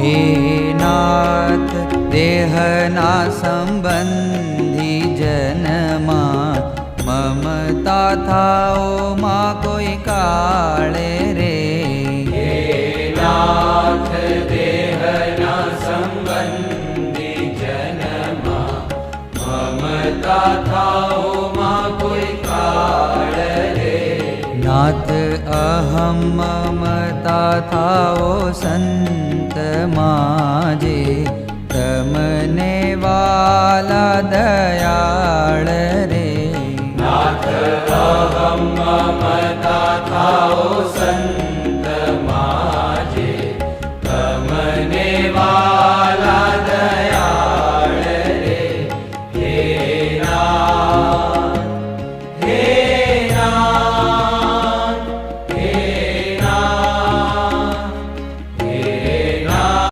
हे नाथ देहना संबंधी जनमा ममता थाओ मा कोई काले रे। हे नाथ देहना संबंधी जनमा ममता थाओ मा कोई काले रे। नाथ अहम ममता थाओ सन् તમાજે તમને વાલા દયાળ રે નાથ અહમ મમતા થાઓ સંત